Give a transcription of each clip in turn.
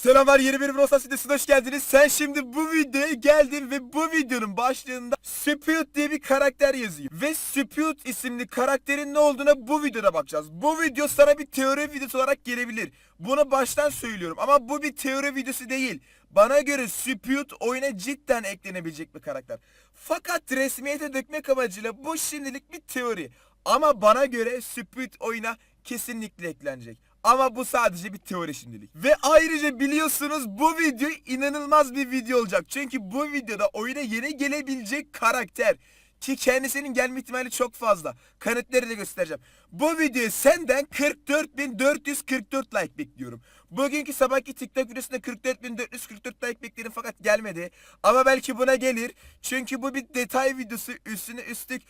Selamlar yeni bir Brosas videosuna hoş geldiniz. Sen şimdi bu videoya geldin ve bu videonun başlığında Spute diye bir karakter yazıyor. Ve Spute isimli karakterin ne olduğuna bu videoda bakacağız. Bu video sana bir teori videosu olarak gelebilir. Bunu baştan söylüyorum ama bu bir teori videosu değil. Bana göre Spute oyuna cidden eklenebilecek bir karakter. Fakat resmiyete dökmek amacıyla bu şimdilik bir teori. Ama bana göre Spute oyuna kesinlikle eklenecek. Ama bu sadece bir teori şimdilik. Ve ayrıca biliyorsunuz bu video inanılmaz bir video olacak. Çünkü bu videoda oyuna yeni gelebilecek karakter ki kendisinin gelme ihtimali çok fazla. Kanıtları da göstereceğim. Bu videoya senden 44.444 like bekliyorum. Bugünkü sabahki TikTok videosunda 44.444 like bekledim fakat gelmedi. Ama belki buna gelir. Çünkü bu bir detay videosu üstüne üstlük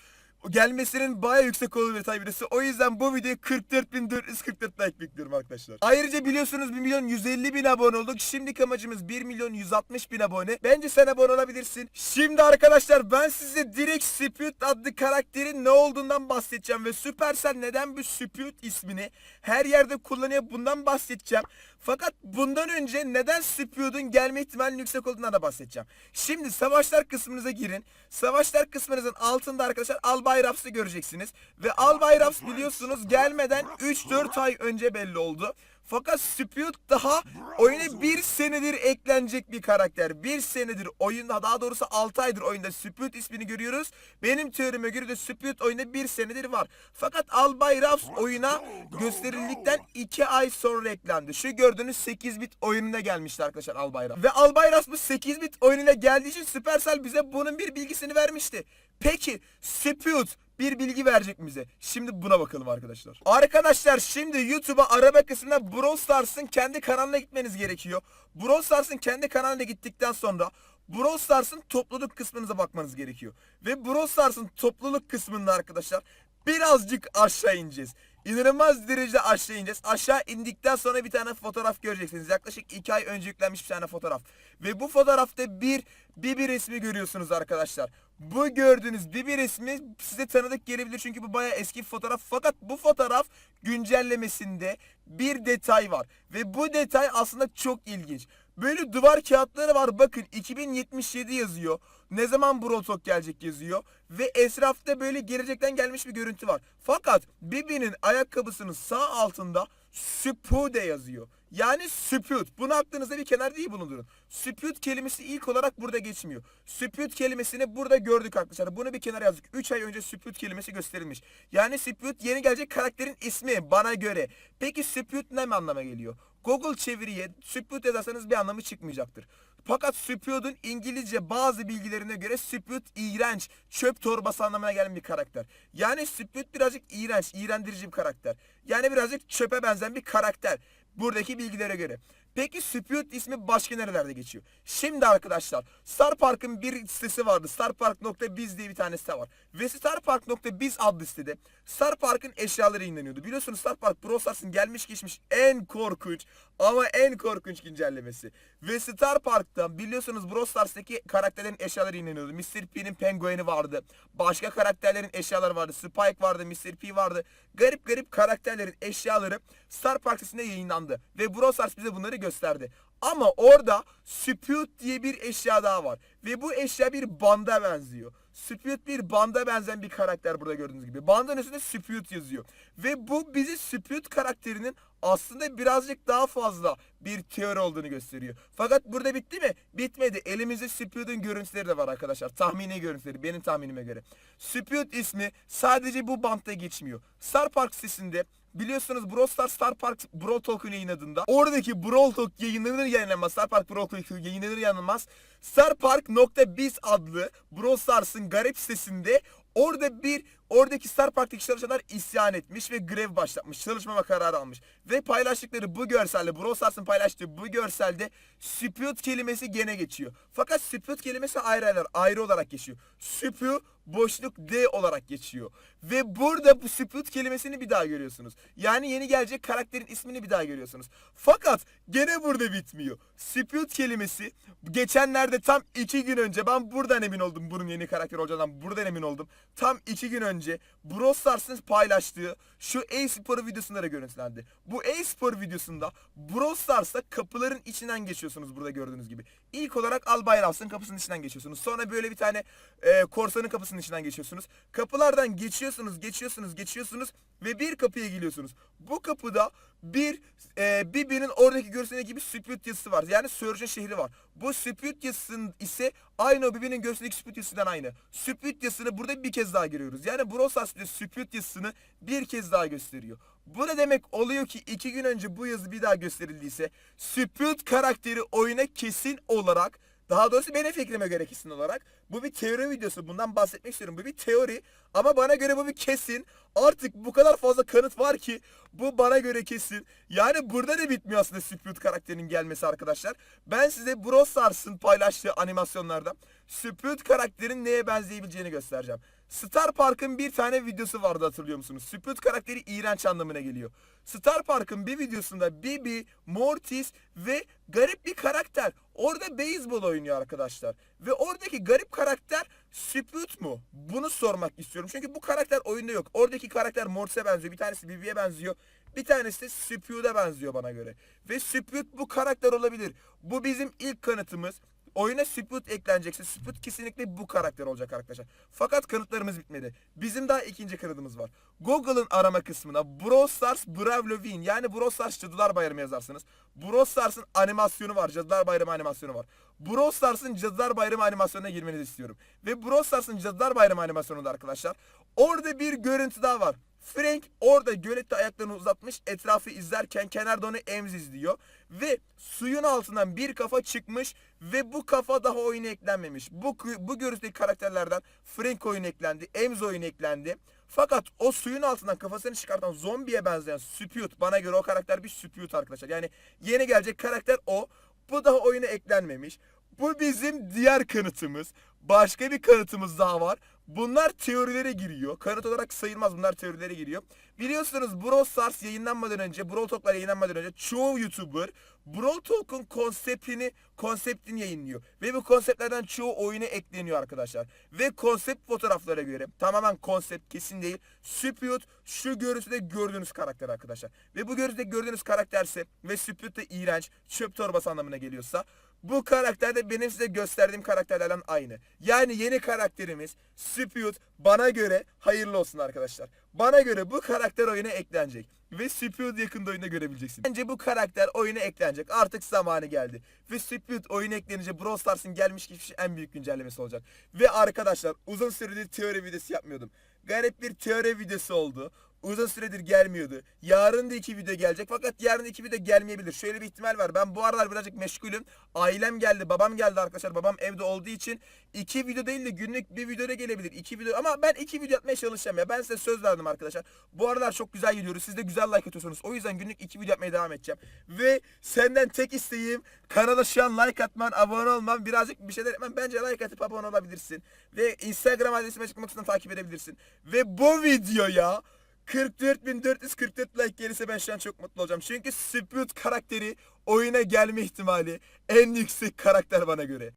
gelmesinin baya yüksek olduğu bir videosu. O yüzden bu videoya 44.444 like bekliyorum arkadaşlar. Ayrıca biliyorsunuz 1 milyon 150 bin abone olduk. Şimdiki amacımız 1 milyon 160 bin abone. Bence sen abone olabilirsin. Şimdi arkadaşlar ben size direkt Spute adlı karakterin ne olduğundan bahsedeceğim. Ve Supercell neden bu Spute ismini her yerde kullanıyor bundan bahsedeceğim. Fakat bundan önce neden Spute'un gelme ihtimalinin yüksek olduğundan da bahsedeceğim. Şimdi savaşlar kısmınıza girin. Savaşlar kısmınızın altında arkadaşlar Albay Raps'ı göreceksiniz. Ve Albay Raps biliyorsunuz gelmeden 3-4 ay önce belli oldu. Fakat Spute daha oyuna bir senedir eklenecek bir karakter. Bir senedir oyunda daha doğrusu 6 aydır oyunda Spute ismini görüyoruz. Benim teorime göre de Spute oyunda bir senedir var. Fakat Albay Raps oyuna gösterildikten 2 ay sonra eklendi. Şu gördüğünüz 8 bit oyununa gelmişti arkadaşlar Albay Raps. Ve Albay Raps bu 8 bit oyununa geldiği için Supercell bize bunun bir bilgisini vermişti. Peki Spute bir bilgi verecek bize? Şimdi buna bakalım arkadaşlar. Arkadaşlar şimdi YouTube'a arama kısmına Brawl Stars'ın kendi kanalına gitmeniz gerekiyor. Brawl Stars'ın kendi kanalına gittikten sonra Brawl Stars'ın topluluk kısmınıza bakmanız gerekiyor. Ve Brawl Stars'ın topluluk kısmında arkadaşlar birazcık aşağı ineceğiz. İnanılmaz derecede aşağı ineceğiz. Aşağı indikten sonra bir tane fotoğraf göreceksiniz. Yaklaşık 2 ay önce yüklenmiş bir tane fotoğraf. Ve bu fotoğrafta bir Bibi resmi görüyorsunuz arkadaşlar. Bu gördüğünüz Bibi resmi size tanıdık gelebilir çünkü bu bayağı eski bir fotoğraf. Fakat bu fotoğraf güncellemesinde bir detay var. Ve bu detay aslında çok ilginç. Böyle duvar kağıtları var bakın 2077 yazıyor. Ne zaman Brotok gelecek yazıyor. Ve esrafta böyle gelecekten gelmiş bir görüntü var. Fakat Bibi'nin ayakkabısının sağ altında Spude yazıyor. Yani Spute. Bunu aklınızda bir kenarda iyi bulundurun. Spute kelimesi ilk olarak burada geçmiyor. Spute kelimesini burada gördük arkadaşlar. Bunu bir kenara yazdık. 3 ay önce Spute kelimesi gösterilmiş. Yani Spute yeni gelecek karakterin ismi bana göre. Peki Spute ne anlama geliyor? Google çeviriye Spute yazarsanız bir anlamı çıkmayacaktır. Fakat Spute'un İngilizce bazı bilgilerine göre Spute iğrenç, çöp torbası anlamına gelen bir karakter. Yani Spute birazcık iğrenç, iğrendirici bir karakter. Yani birazcık çöpe benzeyen bir karakter. Buradaki bilgilere göre. Peki Spute ismi başka nerelerde geçiyor? Şimdi arkadaşlar Star Park'ın bir sitesi vardı. Starpark.biz diye bir tane site var. Ve Starpark.biz adlı sitede Star Park'ın eşyaları yayınlanıyordu. Biliyorsunuz Star Park Brawl Stars'ın gelmiş geçmiş en korkunç ama en korkunç güncellemesi. Ve Star Park'ta biliyorsunuz Brawl Stars'taki karakterlerin eşyaları yayınlanıyordu. Mr. P'nin pengueni vardı. Başka karakterlerin eşyaları vardı. Spike vardı, Mr. P vardı. Garip garip karakterlerin eşyaları Star Park sitesinde yayınlandı. Ve Brawl Stars bize bunları gösterdi. Ama orada Spute diye bir eşya daha var. Ve bu eşya bir banda benziyor. Spute bir banda benzeyen bir karakter burada gördüğünüz gibi. Bandanın üstünde Spute yazıyor. Ve bu bizi Spute karakterinin aslında birazcık daha fazla bir teori olduğunu gösteriyor. Fakat burada bitti mi? Bitmedi. Elimizde Spute'un görüntüleri de var arkadaşlar. Tahmini görüntüleri benim tahminime göre. Spute ismi sadece bu bantta geçmiyor. Star Park sitesinde Biliyorsunuz Brawl Stars Star Park Brawl Talk'un yayınladığında oradaki Brawl Talk yayınlanır yayınlanmaz Star Park Brawl Talk yayınlanır yayınlanmaz Star Park.biz adlı Brawl Stars'ın garip sitesinde orada bir oradaki Star Park'taki çalışanlar isyan etmiş ve grev başlatmış. Çalışmama kararı almış. Ve paylaştıkları bu görselde Brawl Stars'ın paylaştığı bu görselde Spute kelimesi gene geçiyor. Fakat Spute kelimesi ayrı ayrı, ayrı olarak geçiyor. Spute boşluk D olarak geçiyor. Ve burada bu Spute kelimesini bir daha görüyorsunuz. Yani yeni gelecek karakterin ismini bir daha görüyorsunuz. Fakat gene burada bitmiyor. Spute kelimesi geçenlerde tam iki gün önce ben buradan emin oldum bunun yeni karakter olacağından buradan emin oldum. Tam iki gün önce Brawl Stars'ın paylaştığı şu e-spor videosunda da görüntülendi. Bu e-spor videosunda Brawl Stars'ta kapıların içinden geçiyorsunuz burada gördüğünüz gibi. İlk olarak Albay Ralph'ın kapısının içinden geçiyorsunuz. Sonra böyle bir tane e, korsanın kapısının içinden geçiyorsunuz. Kapılardan geçiyorsunuz, geçiyorsunuz, geçiyorsunuz ve bir kapıya geliyorsunuz. Bu kapıda bir e, Bibi'nin oradaki görsündeki bir Spute yazısı var. Yani Surgeon şehri var. Bu Spute yazısının ise aynı o Bibi'nin göğsündeki Spute yazısından aynı. Spute yazısını burada bir kez daha görüyoruz. Yani Brawl Stars bile Spute yazısını bir kez daha gösteriyor. Bu ne demek oluyor ki iki gün önce bu yazı bir daha gösterildiyse Spute karakteri oyuna kesin olarak daha doğrusu benim fikrime göre kesin olarak bu bir teori videosu. Bundan bahsetmek istiyorum. Bu bir teori ama bana göre bu bir kesin. Artık bu kadar fazla kanıt var ki bu bana göre kesin. Yani burada da bitmiyor aslında Spute karakterinin gelmesi arkadaşlar. Ben size Brawl Stars'ın paylaştığı animasyonlarda Spute karakterin neye benzeyebileceğini göstereceğim. Star Park'ın bir tane videosu vardı hatırlıyor musunuz? Spute karakteri iğrenç anlamına geliyor. Star Park'ın bir videosunda Bibi, Mortis ve garip bir karakter orada beyzbol oynuyor arkadaşlar. Ve oradaki garip karakter Spute mu? Bunu sormak istiyorum. Çünkü bu karakter oyunda yok. Oradaki karakter Mortis'e benziyor. Bir tanesi Bibi'ye benziyor. Bir tanesi de Spute'e benziyor bana göre. Ve Spute bu karakter olabilir. Bu bizim ilk kanıtımız. Oyuna Sput eklenecekse Sput kesinlikle bu karakter olacak arkadaşlar. Fakat kanıtlarımız bitmedi. Bizim daha ikinci kanıtımız var. Google'ın arama kısmına Brawl Stars Bravo Win yani Brawl Stars Cadılar Bayramı yazarsınız. Brawl Stars'ın animasyonu var. Cadılar Bayramı animasyonu var. Brawl Stars'ın Cadılar Bayramı animasyonuna girmenizi istiyorum. Ve Brawl Stars'ın Cadılar Bayramı animasyonunda arkadaşlar orada bir görüntü daha var. Frank orada gölette ayaklarını uzatmış etrafı izlerken kenarda onu Ems izliyor. Ve suyun altından bir kafa çıkmış ve bu kafa daha oyuna eklenmemiş. Bu, bu görüntüdeki karakterlerden Frank oyun eklendi, Ems oyun eklendi. Fakat o suyun altından kafasını çıkartan zombiye benzeyen Spute bana göre o karakter bir Spute arkadaşlar. Yani yeni gelecek karakter o. Bu daha oyuna eklenmemiş. Bu bizim diğer kanıtımız. Başka bir kanıtımız daha var. Bunlar teorilere giriyor. Kanıt olarak sayılmaz bunlar teorilere giriyor. Biliyorsunuz Brawl Stars yayınlanmadan önce, Brawl Talk'lar yayınlanmadan önce çoğu YouTuber Brawl Talk'un konseptini, konseptini yayınlıyor. Ve bu konseptlerden çoğu oyuna ekleniyor arkadaşlar. Ve konsept fotoğraflara göre tamamen konsept kesin değil. Spute şu görüntüde gördüğünüz karakter arkadaşlar. Ve bu görüntüde gördüğünüz karakterse ve Spute de iğrenç, çöp torbası anlamına geliyorsa bu karakter de benim size gösterdiğim karakterlerden aynı. Yani yeni karakterimiz Spute bana göre hayırlı olsun arkadaşlar. Bana göre bu karakter oyuna eklenecek. Ve Spute yakında oyunda görebileceksin. Bence bu karakter oyuna eklenecek. Artık zamanı geldi. Ve Spute oyuna eklenince Brawl Stars'ın gelmiş geçmiş en büyük güncellemesi olacak. Ve arkadaşlar uzun süredir teori videosu yapmıyordum. Garip bir teori videosu oldu. Uzun süredir gelmiyordu. Yarın da iki video gelecek fakat yarın iki video gelmeyebilir. Şöyle bir ihtimal var. Ben bu aralar birazcık meşgulüm. Ailem geldi, babam geldi arkadaşlar. Babam evde olduğu için iki video değil de günlük bir video da gelebilir. İki video ama ben iki video atmaya çalışacağım ya. Ben size söz verdim arkadaşlar. Bu aralar çok güzel gidiyoruz. Siz de güzel like atıyorsunuz. O yüzden günlük iki video yapmaya devam edeceğim. Ve senden tek isteğim kanala şu an like atman, abone olman, birazcık bir şeyler etmen. Bence like atıp abone olabilirsin. Ve Instagram adresimi açıklama kısmından takip edebilirsin. Ve bu videoya 44.444 like gelirse ben şu an çok mutlu olacağım. Çünkü Spute karakteri oyuna gelme ihtimali en yüksek karakter bana göre.